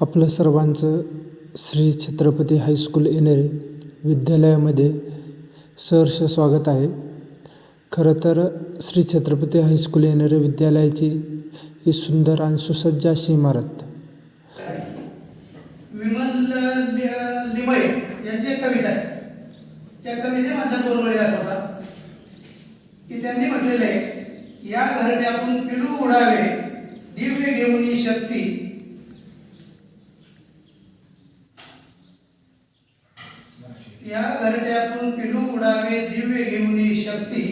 आपलं सर्वांचं श्री छत्रपती हायस्कूल येणेरे विद्यालयामध्ये सहर्ष स्वागत आहे. खरं तर श्री छत्रपती हायस्कूल येणेरे विद्यालयाची ही सुंदर आणि सुसज्ज अशी इमारत. विमल लि- लिमये यांची एक कविता आहे. त्या कविते माझ्या दोन वेळी आठवतात की त्यांनी म्हटलेलं आहे या घरट्यातून पिलू उडावे दिव्य घेऊन शक्ती या घरट्यातून पिलू उडावे दिव्य घेऊन शक्ती.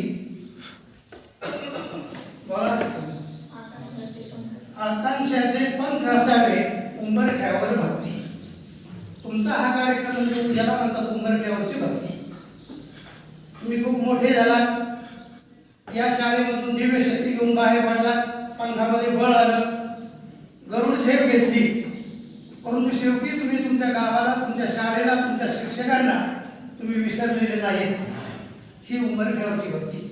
आकांक्षाचे पंख असावे उंबरठ्यावर भक्ती. तुमचा हा कार्यक्रम म्हणजे ज्याला म्हणतात उंबरठ्यावरची भक्ती. तुम्ही खूप मोठे झालात. या शाळेमधून दिव्य शक्ती घेऊन बाहेर पडलात. पंखामध्ये बळ आलं. गरुड झेप घेतली. परंतु शेवटी तुम्ही तुमच्या गावाला तुमच्या शाळेला तुमच्या शिक्षकांना तुम्ही विसरलेले नाहीत. ही उंबरठ्यावरची भक्ती.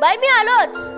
बाई मी आलोच रडत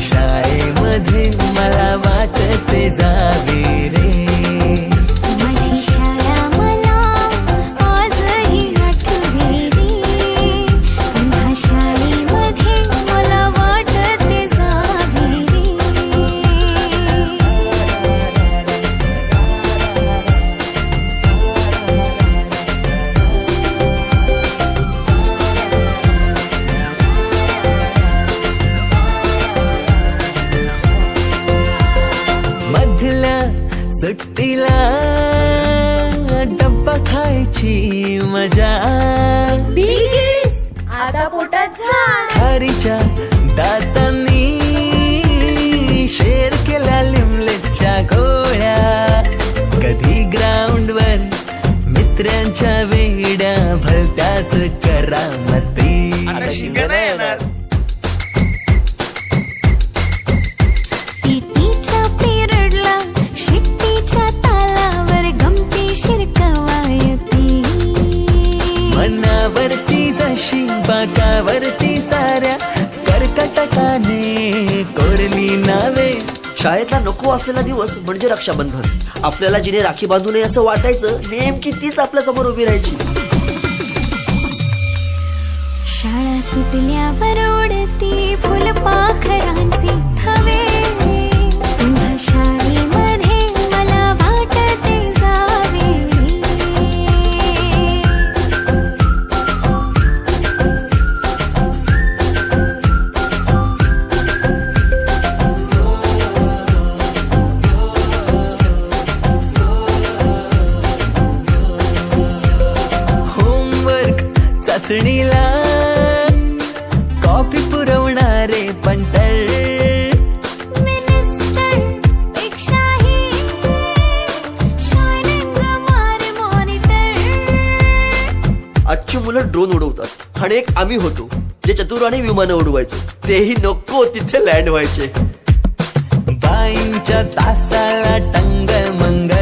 शाळेमध्ये मला वाटते जावे रे. झाड दातांनी शेर केल्या लिमलेटच्या गोळ्या. कधी ग्राउंडवर मित्रांच्या वेड्या भलत्याच करामती. बाकावरती साऱ्या कर्कटकाने. कोरली नावे. शाळेतला नको असलेला दिवस म्हणजे रक्षाबंधन. आपल्याला जिने राखी बांधू नये असं वाटायचं नेमकी तीच आपल्यासमोर उभी राहायची. शाळा सुटल्यावर उडती फुलपाखरांचे थवे. चाचणीला कॉफी पुरवणारे पंटर मॉनिटर. आजची मुलं ड्रोन उडवतात. आणि एक आम्ही होतो जे चतुराने विमानं उडवायचो. तेही नको तिथे लँड व्हायचे. बाईंच्या तासाला टंग मंगळ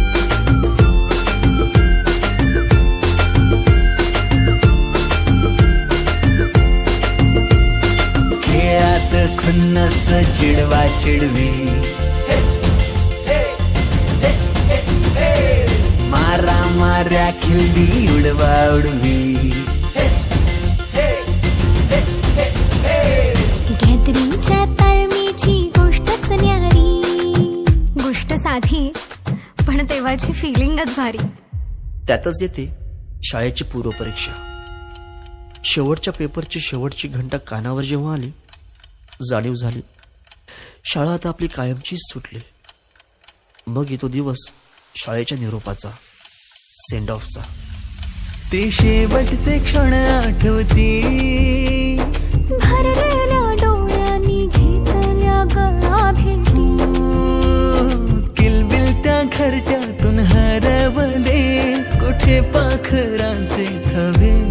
खुन्नस चिडवा चिडवी. मारा माऱ्या खिल्ली उडवा उडवी. गॅदरिंगच्या ताळमीची गोष्टच न्यारी. गोष्ट साधी पण तेव्हाची फिलिंगच भारी. त्यातच येते शाळेची पूर्वपरीक्षा. शेवटच्या पेपरची शेवटची घंटा कानावर जेव्हा आली जाणीव झाली. शाळा आता आपली कायमचीच सुटली. मग येतो दिवस शाळेच्या निरोपाचा सेंड ऑफचा ते शेवटचे क्षण आठवती. भरलेल्या डोळ्यांनी घेतल्या गळा भेटी. किलबिल त्या घरट्यातून हरवले. कुठे पाखरांचे थवे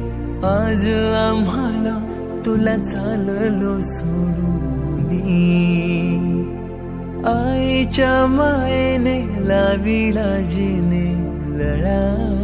आज आम्हाला तुला चाललो सोडून आईच्या मायेने लाविला जिने लढा.